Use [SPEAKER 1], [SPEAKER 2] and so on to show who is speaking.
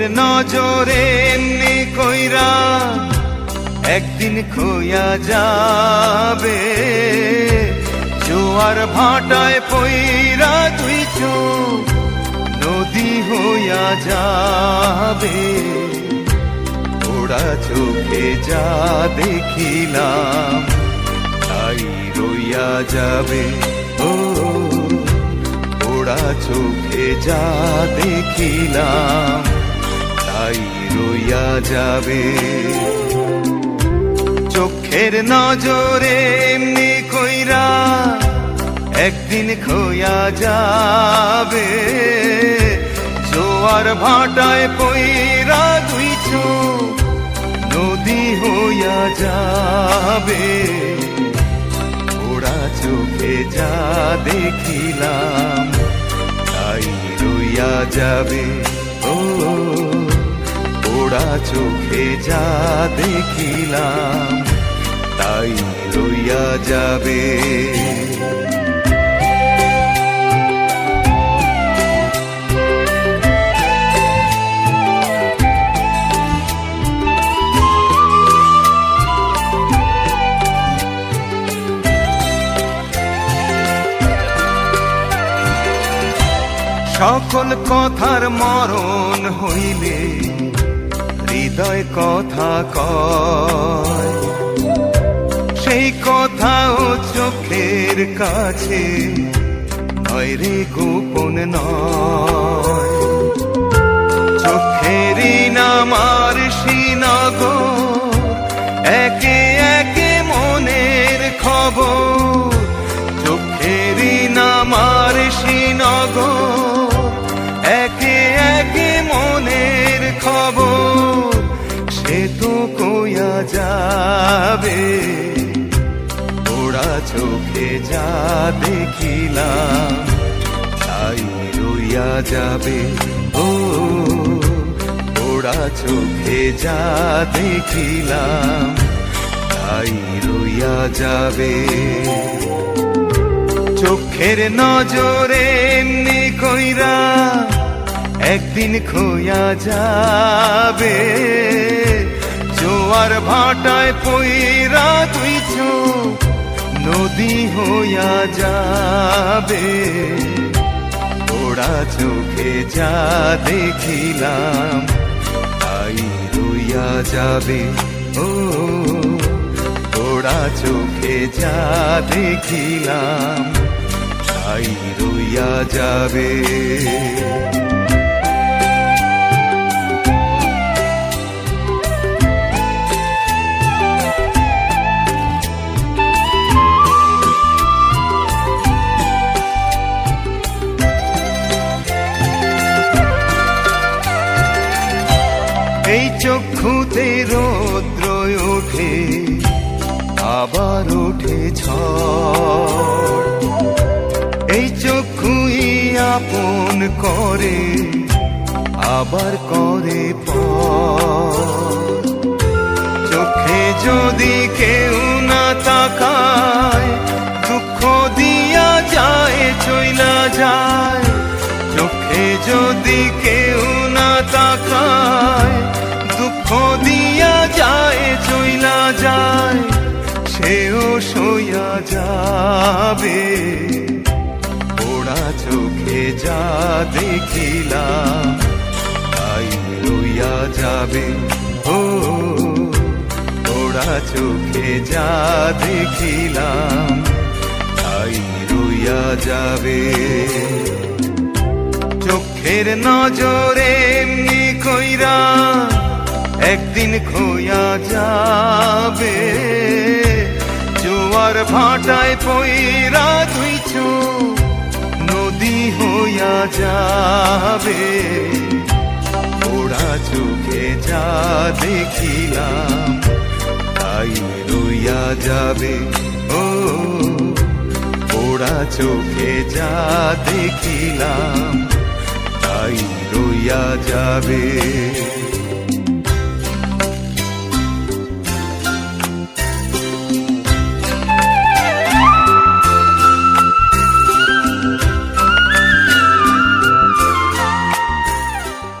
[SPEAKER 1] নজরে এমনি কইরা একদিন খোয়া যাবে। জোয়ার ভাটায় পইরা তুই চোখ নদী হইয়া যাবে। ওরা চোখে যা দেখিলাম, তাই রইয়া যাবে। ও ওরা চোখে যা দেখিলাম তাই রইয়া যাবে। চোখের নজরে এমনি কইরা একদিন খোয়া যাবে। জোয়ার ভাটায় পইরা দুই নদী হইয়া যাবে। ওরা চোখে যা দেখিলাম, তাই রইয়া যাবে। ও। ওরা চোখে যা দেখিলাম তাই রইয়া যাবে। সকল কথার মরণ হইলে হৃদয় কথা কয়। সেই কথাও চোখের কাছে নয় রে গোপন নয়। চোখেরই নামার সিনগ একে একে মনের খবর। চোখেরই নামার সিনগ যাবে ওরা চোখে যা দেখিলাম, তাই রইয়া যাবে। ও ওরা চোখে যা দেখিলাম, তাই রইয়া যাবে। চোখের নজরে এমনি কইরা একদিন খোয়া যাবে। জোয়ার ভাটায় পইরা তুই চোখ নদী হইয়া যাবে। ওরা চোখে যা দেখিলাম, তাই রইয়া যাবে। ও ওরা চোখে যা দেখিলাম, তাই রইয়া যাবে। চক্ষুতে রৌদ্র ওঠে, আবার ওঠে ঝড়। এই চক্ষুই আপন করে, আবার করে চোখে যদি কেউ না তাকায়, দুঃখ দিয়া যায়, চইলা যায়। চোখে যদি কেউ যায়, সেও সইয়া যাবে। ওরা চোখে যা দেখিলাম তাই রইয়া যাবে। ও ওরা চোখে যা দেখিলাম, তাই রইয়া যাবে। চোখের নজরে এমনি কইরা একদিন খোয়া যাবে ভাটায় পইরা দুই চোখ নদী হইয়া যাবে। ওরা চোখে যা দেখিলাম, তাই রইয়া যাবে। ও ওরা চোখে যা দেখিলাম, তাই রইয়া যাবে।